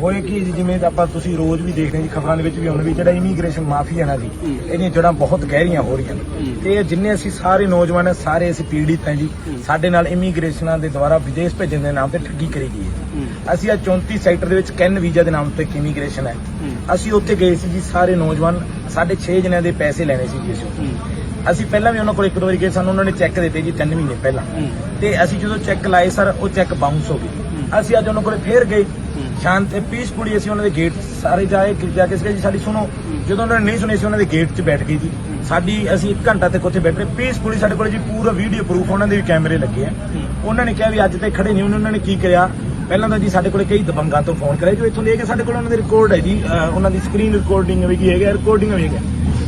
ਹੋਏ ਕਿ ਜਿਵੇਂ ਆਪਾਂ ਤੁਸੀਂ ਰੋਜ਼ ਵੀ ਦੇਖਦੇ ਜੀ ਖਬਰਾਂ ਦੇ ਵਿੱਚ ਵੀ ਆਉਂਦਾ ਵੀ ਜਿਹੜਾ ਇਮੀਗ੍ਰੇਸ਼ਨ ਮਾਫੀਆ ਨਾ ਜੀ ਇਹਦੀਆਂ ਜੜਾਂ ਬਹੁਤ ਗਹਿਰੀਆਂ ਹੋ ਰਹੀਆਂ ਨੇ। ਤੇ ਇਹ ਜਿੰਨੇ ਅਸੀਂ ਸਾਰੇ ਨੌਜਵਾਨ ਹੈ, ਸਾਰੇ ਅਸੀਂ ਪੀੜਿਤ ਹਾਂ ਜੀ ਸਾਡੇ ਨਾਲ ਇਮੀਗ੍ਰੇਸ਼ਨਾਂ ਦੇ ਦੁਆਰਾ ਵਿਦੇਸ਼ ਭੇਜਣ ਦੇ ਨਾਮ ਤੇ ਠੱਗੀ ਕਰੀ ਗਈ ਹੈ। ਅਸੀਂ ਆ 34 ਸੈਕਟਰ ਦੇ ਵਿੱਚ ਕੈਨ ਵੀਜ਼ਾ ਦੇ ਨਾਮ ਤੇ ਇਮੀਗ੍ਰੇਸ਼ਨ ਹੈ। ਅਸੀਂ ਉੱਥੇ ਗਏ ਸੀ ਜੀ ਸਾਰੇ ਨੌਜਵਾਨ ਸਾਡੇ 6 ਜਣਿਆਂ ਦੇ ਪੈਸੇ ਲੈਣੇ ਸੀ ਜੀ ਅਸੀਂ ਉੱਥੇ। ਅਸੀਂ ਪਹਿਲਾਂ ਵੀ ਉਹਨਾਂ ਕੋਲ ਇੱਕ ਦੋ ਵਾਰੀ ਗਏ ਸਾਨੂੰ ਉਹਨਾਂ ਨੇ ਚੈੱਕ ਦਿੱਤੇ ਜੀ 3 ਮਹੀਨੇ ਪਹਿਲਾਂ। ਤੇ ਅਸੀਂ ਜਦੋਂ ਚੈੱਕ ਲਾਏ ਸਰ ਉਹ ਚੈੱਕ ਬਾਉਂਸ ਹੋ ਗਏ। ਅਸੀਂ ਅੱਜ ਉਹਨਾਂ ਕੋਲ ਫੇਰ ਗਏ। ਸ਼ਾਂਤ ਪੀਸਫੁਲੀ ਅਸੀਂ ਉਹਨਾਂ ਦੇ ਗੇਟ ਸਾਰੇ ਜਾਏ ਜਾ ਕੇ ਸੀ ਜੀ ਸਾਡੀ ਸੁਣੋ। ਜਦੋਂ ਉਹਨਾਂ ਨੇ ਨਹੀਂ ਸੁਣੀ ਸੀ ਉਹਨਾਂ ਦੇ ਗੇਟ 'ਚ ਬੈਠ ਗਏ ਜੀ। ਸਾਡੀ ਅਸੀਂ 1 ਘੰਟਾ ਤੱਕ ਉੱਥੇ ਬੈਠੇ ਪੀਸਫੁਲੀ ਸਾਡੇ ਕੋਲ ਜੀ ਪੂਰਾ ਵੀਡੀਓ ਪ੍ਰੂਫ ਉਹਨਾਂ ਦੇ ਵੀ ਕੈਮਰੇ ਲੱਗੇ ਆ। ਉਹਨਾਂ ਨੇ ਕਿਹਾ ਵੀ ਅੱਜ ਤੇ ਖੜੇ ਨਹੀਂ ਉਹਨਾਂ ਨੇ ਕੀ ਕਰਿਆ? ਪਹਿਲਾਂ ਤਾਂ ਜੀ ਸਾਡੇ ਕੋਲੇ ਕਈ ਦਬੰਗਾਂ ਤੋਂ ਫੋਨ ਕਰਿਆ ਜੋ ਇੱਥੋਂ ਲੈ ਕੇ ਸਾਡੇ ਕੋਲ ਉਹਨਾਂ ਦੇ ਰਿਕਾਰਡ ਹੈ ਜੀ। ਉਹਨਾਂ ਦੀ ਸਕਰੀਨ ਰਿਕਾਰਡਿੰਗ ਵੀ ਕੀ ਹੈਗਾ ਰਿਕਾਰਡਿੰਗ ਵੀ ਹੈਗਾ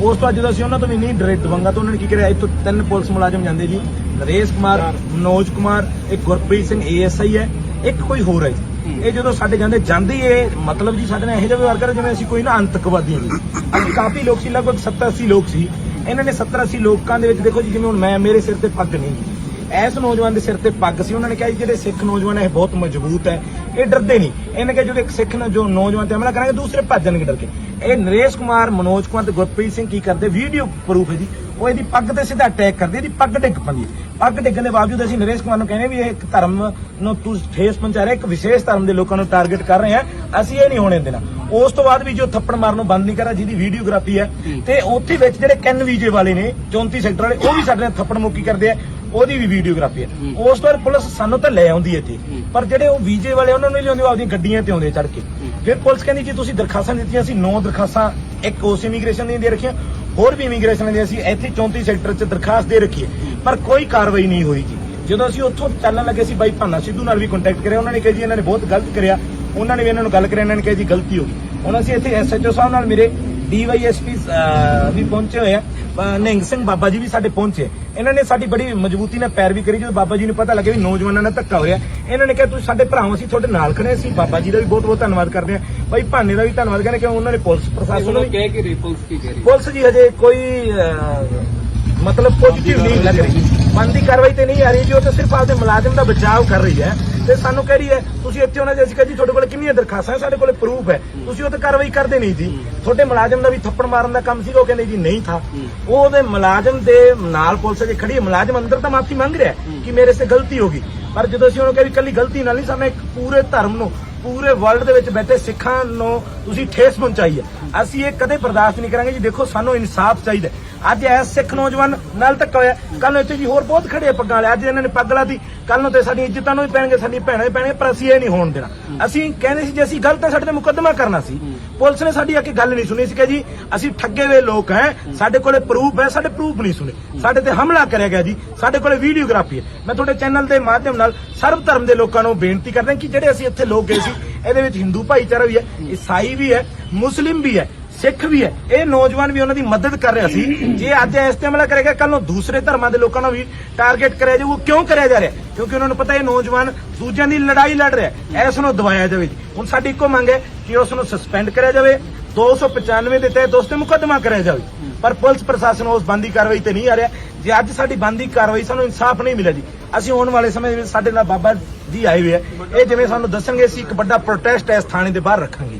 ਉਸ ਤੋਂ ਜਦੋਂ ਅਸੀਂ ਉਹਨਾਂ ਤੋਂ ਵੀ ਨਹੀਂ ਡਰੇ ਦਬੰਗਾਂ ਤੋਂ ਉਹਨਾਂ ਨੇ ਕੀ ਕਰਿਆ? ਇੱਥੋਂ ਤਿੰਨ ਪੁਲਿਸ ਮੁਲਾਜ਼ਮ ਜਾਂਦੇ ਜੀ। ਨਰੇਸ਼ ਕੁਮਾਰ ਮਨੋਜ ਕੁਮਾਰ ਇੱਕ ਗੁਰਪ੍ਰੀਤ ਸਿੰਘ ਏਐਸਆਈ ਹੈ। ਇੱਕ ਕੋਈ ਹੋਰ ਹੈ ਜੀ। ਇਹ ਜਦੋਂ ਸਾਡੇ ਜਾਂਦੇ, ਜਾਂਦੀ ਹੀ ਮਤਲਬ ਜੀ ਸਾਡੇ ਨਾਲ ਇਹੋ ਜਿਹਾ ਵਿਵਹਾਰ ਕਰ ਜਿਵੇਂ ਅਸੀਂ ਕੋਈ ਨਾ ਅੰਤਕਵਾਦੀ ਹਾਂ ਅਸੀਂ ਕਾਫੀ ਲੋਕ ਸੀ, ਲਗਭਗ 70 80 ਲੋਕ ਸੀ। ਇਹਨਾਂ ਨੇ 70 80 ਲੋਕਾਂ ਦੇ ਵਿੱਚ ਦੇਖੋ ਜੀ, ਜਿਵੇਂ ਹੁਣ ਮੈਂ, ਮੇਰੇ ਸਿਰ ਤੇ ਪੱਗ ਨਹੀਂ। ਐਸ ਨੌਜਵਾਨ ਦੇ ਸਿਰ ਤੇ ਪੱਗ ਸੀ, ਉਹਨਾਂ ਨੇ ਕਿਹਾ ਜੀ, ਜਿਹੜੇ ਸਿੱਖ ਨੌਜਵਾਨ ਹੈ ਇਹ ਬਹੁਤ ਮਜ਼ਬੂਤ ਹੈ, ਇਹ ਡਰਦੇ ਨਹੀਂ। ਇਹਨੇ ਕਿਹਾ ਜਦੋਂ ਇੱਕ ਸਿੱਖ ਨੇ ਜੋ ਨੌਜਵਾਨ ਤੇ ਹਮਲਾ ਕਰਾਂਗੇ, ਦੂਸਰੇ ਭੱਜਣਗੇ ਡਰ ਕੇ। ਇਹ ਨਰੇਸ਼ ਕੁਮਾਰ, ਮਨੋਜ ਕੁਮਾਰ ਤੇ ਗੁਰਪ੍ਰੀਤ ਸਿੰਘ ਕੀ ਕਰਦੇ? ਵੀਡੀਓ ਪ੍ਰੂਫ ਹੈ ਜੀ। ਉਹ ਇਹਦੀ ਪੱਗ ਤੇ ਸਿੱਧਾ ਅਟੈਕ ਕਰਦੇ, ਇਹਦੀ ਪੱਗ ਡਿੱਗ ਪੈਂਦੀ ਹੈ। ਪੱਗ ਡਿੱਗਣ ਦੇ ਬਾਵਜੂਦ ਅਸੀਂ ਨਰੇਸ਼ ਕੁਮਾਰ ਨੂੰ ਕਹਿੰਦੇ ਵੀ ਇਹ ਇੱਕ ਧਰਮ ਨੂੰ ਤੂੰ ਠੇਸ ਪਹੁੰਚਾ ਰਹੇ, ਇੱਕ ਵਿਸ਼ੇਸ਼ ਧਰਮ ਦੇ ਲੋਕਾਂ ਨੂੰ ਟਾਰਗੇਟ ਕਰ ਰਹੇ ਆ। ਅਸੀਂ ਇਹ ਨਹੀਂ ਹੋਣੇ ਦੇਣਾ। ਉਸ ਤੋਂ ਬਾਅਦ ਵੀ ਜੋ ਥੱਪੜ ਮਾਰਨ ਨੂੰ ਬੰਦ ਨਹੀਂ ਕਰਾ ਜਿਹਦੀ ਵੀਡੀਓਗ੍ਰਾਫੀ ਹੈ, ਤੇ ਉੱਥੇ ਵਿੱਚ ਜਿਹੜੇ ਕੈਨ ਵੀਜੇ ਵਾਲੇ ਨੇ 34 ਸੈਕਟਰ ਵਾਲੇ, ਉਹ ਵੀ ਸਾਡੇ ਨਾਲ ਥੱਪੜ ਮੁੱਕੀ ਕਰਦੇ ਆ। ਉਹਦੀ ਵੀ ਵੀਡੀਓਗ੍ਰਾਫੀ ਹੈ। ਉਸ ਤੋਂ ਬਾਅਦ ਪੁਲਿਸ ਸਾਨੂੰ ਤਾਂ ਲੈ ਆਉਂਦੀ ਹੈ ਇੱਥੇ। ਪਰ ਜਿਹੜੇ ਉਹ ਵੀਜੇ ਵਾਲੇ ਉਹਨਾਂ ਨੂੰ ਲਿਆਉਂਦੇ ਉਹ ਆਪਦੀਆਂ ਗੱਡੀਆਂ ਤੇ ਆਉਂਦੇ ਚੜ ਕੇ। ਫਿਰ ਪੁਲਿਸ ਕਹਿੰਦੀ ਜੀ ਤੁਸੀਂ ਦਰਖਾਸਤਾਂ ਦਿੱਤੀਆਂ ਸੀ 9 ਦਰਖਾਸਤਾਂ ਇੱਕ ਉਸ ਇਮੀਗ੍ਰੇਸ਼ਨ ਦੀਆਂ ਦੇ ਰੱਖੀਆਂ ਹੋਰ ਵੀ ਇਮੀਗ੍ਰੇਸ਼ਨ ਦੀਆਂ ਸੀ ਇੱਥੇ 34 ਸੈਕਟਰ 'ਚ ਦਰਖਾਸਤ ਦੇ ਰੱਖੀ ਹੈ। ਪਰ ਕੋਈ ਕਾਰਵਾਈ ਨਹੀਂ ਹੋਈ ਜੀ। ਜਦੋਂ ਅਸੀਂ ਉੱਥੋਂ ਚੱਲਣ ਲੱਗੇ ਸੀ ਬਾਈ ਭਾਨਾ ਸਿੱਧੂ ਨਾਲ ਵੀ ਕੰਟੈਕਟ ਕਰਿਆ ਉਹਨਾਂ ਨੇ ਕਿਹਾ ਜੀ ਇਹਨਾਂ ਨੇ ਬਹੁਤ ਗਲਤ ਕਰਿਆ। ਉਹਨਾਂ ਨੇ ਵੀ ਇਹਨਾਂ ਨੂੰ ਗੱਲ ਕਰਿਆ ਇਹਨਾਂ ਨੇ ਕਿਹਾ ਜੀ ਗਲਤੀ ਹੋ ਗਈ। ਹੁਣ ਅਸੀਂ ਇੱਥੇ ਐਸਐਚਓ ਸਾਹਿਬ ਨਾਲ ਮੇਰੇ ਡੀਵਾਈਐਸਪੀ ਵੀ ਪਹੁੰਚੇ ਹੋਏ ਆ। ਨਿਹੰਗ ਸਿੰਘ ਬਾਬਾ ਜੀ ਵੀ ਸਾਡੇ ਪਹੁੰਚੇ। ਇਹਨਾਂ ਨੇ ਸਾਡੀ ਬੜੀ ਮਜ਼ਬੂਤੀ ਨਾਲ ਪੈਰਵੀ ਕਰੀ ਜਦੋਂ ਬਾਬਾ ਜੀ ਨੂੰ ਪਤਾ ਲੱਗਿਆ ਵੀ ਨੌਜਵਾਨਾਂ ਨਾਲ ਧੱਕਾ ਹੋ ਰਿਹਾ। ਇਹਨਾਂ ਨੇ ਕਿਹਾ ਤੁਸੀਂ ਸਾਡੇ ਭਰਾਵਾਂ ਅਸੀਂ ਤੁਹਾਡੇ ਨਾਲ ਖੜੇ ਸੀ ਬਾਬਾ ਜੀ ਦਾ ਵੀ ਬਹੁਤ ਬਹੁਤ ਧੰਨਵਾਦ ਕਰਦੇ ਹਾਂ। ਬਾਈ ਭਾਨੇ ਦਾ ਵੀ ਧੰਨਵਾਦ ਕਹਿੰਦੇ ਕਿ ਉਹਨਾਂ ਨੇ ਪੁਲਿਸ ਪ੍ਰਸ਼ਾਸਨ ਨੂੰ ਵੀ ਕਹਿ ਕੇ ਰਿਪਲਸ ਕੀ ਕਰੀ ਪੁਲਿਸ ਜੀ ਹਜੇ ਕੋਈ ਮਤਲਬ ਪੋਜ਼ਿਟਿਵ ਨਹੀਂ ਲੱਗ ਰਹੀ। ਬੰਦੀ ਕਾਰਵਾਈ ਤੇ ਨਹੀਂ ਆ ਰਹੀ ਜੀ, ਉਹ ਤਾਂ ਸਿਰਫ ਆਪਦੇ ਮੁਲਾਜ਼ਮ ਦਾ ਬਚਾਅ ਕਰ ਰਹੀ ਹੈ। ਤੇ ਸਾਨੂੰ ਕਹਿ ਰਹੀ ਹੈ, ਤੁਸੀਂ ਇੱਥੇ ਉਹਨਾਂ ਦੇ ਅਸੀਂ ਕਿਹਾ ਤੁਹਾਡੇ ਕੋਲ ਕਿੰਨੀਆਂ ਦਰਖਾਸਤਾਂ ਸਾਡੇ ਕੋਲ ਪ੍ਰੂਫ ਹੈ। ਤੁਸੀਂ ਉਹ ਤੇ ਕਾਰਵਾਈ ਕਰਦੇ ਨਹੀਂ ਜੀ। ਤੁਹਾਡੇ ਮੁਲਾਜ਼ਮ ਦਾ ਵੀ ਥੱਪੜ ਮਾਰਨ ਦਾ ਕੰਮ ਸੀਗਾ, ਉਹ ਕਹਿੰਦੇ ਜੀ ਨਹੀਂ ਥਾ। ਉਹ ਉਹਦੇ ਮੁਲਾਜ਼ਮ ਦੇ ਨਾਲ ਪੁਲਿਸ ਜੇ ਖੜੀ ਮੁਲਾਜ਼ਮ ਅੰਦਰ ਤਾਂ ਮਾਫੀ ਮੰਗ ਰਿਹਾ ਕਿ ਮੇਰੇ ਸੇ ਗਲਤੀ ਹੋ ਗਈ। ਪਰ ਜਦੋਂ ਅਸੀਂ ਉਹਨੂੰ ਕਿਹਾ ਵੀ ਕੱਲੀ ਗਲਤੀ ਨਾਲ ਨਹੀਂ, ਸਾਨੂੰ ਇੱਕ ਪੂਰੇ ਧਰਮ ਨੂੰ, ਪੂਰੇ ਵਰਲਡ ਦੇ ਵਿੱਚ ਬੈਠੇ ਸਿੱਖਾਂ ਨੂੰ ਤੁਸੀਂ ਠੇਸ ਪਹੁੰਚਾਈ ਹੈ। ਅਸੀਂ ਇਹ ਕਦੇ ਬਰਦਾਸ਼ਤ ਨਹੀਂ ਕਰਾਂਗੇ ਜੀ। ਦੇਖੋ, ਸਾਨੂੰ ਇਨਸਾਫ ਚਾਹੀਦਾ ਅੱਜ ਐਸ ਸਿੱਖ ਨੌਜਵਾਨ ਨਾਲ ਧੱਕਾ ਹੋਇਆ। ਕੱਲ ਨੂੰ ਇੱਥੇ ਜੀ ਹੋਰ ਬਹੁਤ ਖੜੇ ਪੱਗਾਂ ਵਾਲੇ। ਅੱਜ ਇਹਨਾਂ ਨੇ ਪੱਗ ਲਾਤੀ। ਕੱਲ ਨੂੰ ਤੇ ਸਾਡੀਆਂ ਇੱਜ਼ਤਾਂ ਨੂੰ ਵੀ ਪੈਣਗੇ ਸਾਡੀਆਂ ਭੈਣਾਂ ਵੀ ਪੈਣਗੇ ਪਰ ਅਸੀਂ ਇਹ ਨਹੀਂ ਹੋਣ ਦੇਣਾ। ਅਸੀਂ ਕਹਿੰਦੇ ਸੀ, ਜੇ ਅਸੀਂ ਗਲਤ ਹੈ ਸਾਡੇ ਤੇ ਮੁਕੱਦਮਾ ਕਰਨਾ ਸੀ। ਪੁਲਿਸ ਨੇ ਸਾਡੀ ਆ ਕੇ ਗੱਲ ਨਹੀਂ ਸੁਣੀ ਸੀ ਕਿ ਜੀ, ਅਸੀਂ ਠੱਗੇ ਹੋਏ ਲੋਕ ਹੈ, ਸਾਡੇ ਕੋਲੇ ਪ੍ਰੂਫ ਹੈ, ਸਾਡੇ ਪ੍ਰੂਫ ਨਹੀਂ ਸੁਣੇ। ਸਾਡੇ ਤੇ ਹਮਲਾ ਕਰਿਆ ਗਿਆ ਜੀ, ਸਾਡੇ ਕੋਲੇ ਵੀਡੀਓਗ੍ਰਾਫੀ ਹੈ। ਮੈਂ ਤੁਹਾਡੇ ਚੈਨਲ ਦੇ ਮਾਧਿਅਮ ਨਾਲ ਸਰਬ ਧਰਮ ਦੇ ਲੋਕਾਂ ਨੂੰ ਬੇਨਤੀ ਕਰਦਾ ਕਿ ਜਿਹੜੇ ਅਸੀਂ ਇੱਥੇ ਲੋਕ ਗਏ ਸੀ, ਇਹਦੇ ਵਿੱਚ ਹਿੰਦੂ ਭਾਈਚਾਰਾ ਵੀ ਹੈ ਈਸਾਈ ਵੀ ਹੈ ਮੁਸਲਿਮ ਵੀ ਹੈ। ਸਿੱਖ ਵੀ ਹੈ। ਇਹ ਨੌਜਵਾਨ ਵੀ ਉਹਨਾਂ ਦੀ ਮਦਦ ਕਰ ਰਿਹਾ ਸੀ। ਜੇ ਅੱਜ ਇਸ ਤੇ ਹਮਲਾ ਕਰੇਗਾ ਕੱਲ ਨੂੰ ਦੂਸਰੇ ਧਰਮਾਂ ਦੇ ਲੋਕਾਂ ਨੂੰ ਵੀ ਟਾਰਗੇਟ ਕਰਿਆ ਜਾਊਗਾ। ਕਿਉਂ ਕਰਿਆ ਜਾ ਰਿਹਾ? ਕਿਉਂਕਿ ਉਹਨਾਂ ਨੂੰ ਪਤਾ ਇਹ ਨੌਜਵਾਨ ਦੂਜਿਆਂ ਦੀ ਲੜਾਈ ਲੜ ਰਿਹਾ ਹੈ। ਇਸ ਨੂੰ ਦਬਾਇਆ ਜਾਵੇ ਹੁਣ ਸਾਡੀ ਇੱਕੋ ਮੰਗ ਹੈ ਕਿ ਉਸ ਨੂੰ ਸਸਪੈਂਡ ਕਰਿਆ ਜਾਵੇ। 295 ਦੇ ਤਹਿਤ ਉਸ ਤੇ ਮੁਕੱਦਮਾ ਕਰਿਆ ਜਾਵੇ। ਪਰ ਪੁਲਿਸ ਪ੍ਰਸ਼ਾਸਨ ਉਸ ਬੰਦੀ ਕਾਰਵਾਈ ਤੇ ਨਹੀਂ ਆ ਰਿਹਾ। ਜੇ ਅੱਜ ਸਾਡੀ ਬੰਦੀ ਕਾਰਵਾਈ ਸਾਨੂੰ ਇਨਸਾਫ ਨਹੀਂ ਮਿਲਿਆ ਜੀ, ਅਸੀਂ ਆਉਣ ਵਾਲੇ ਸਮੇਂ ਦੇ ਵਿੱਚ ਸਾਡੇ ਨਾਲ ਬਾਬਾ ਜੀ ਆਏ ਹੋਏ ਆ। ਇਹ ਜਿਵੇਂ ਸਾਨੂੰ ਦੱਸਣਗੇ, ਅਸੀਂ ਇੱਕ ਵੱਡਾ ਪ੍ਰੋਟੈਸਟ ਇਸ ਥਾਣੇ ਦੇ ਬਾਹਰ ਰੱਖਾਂਗੇ।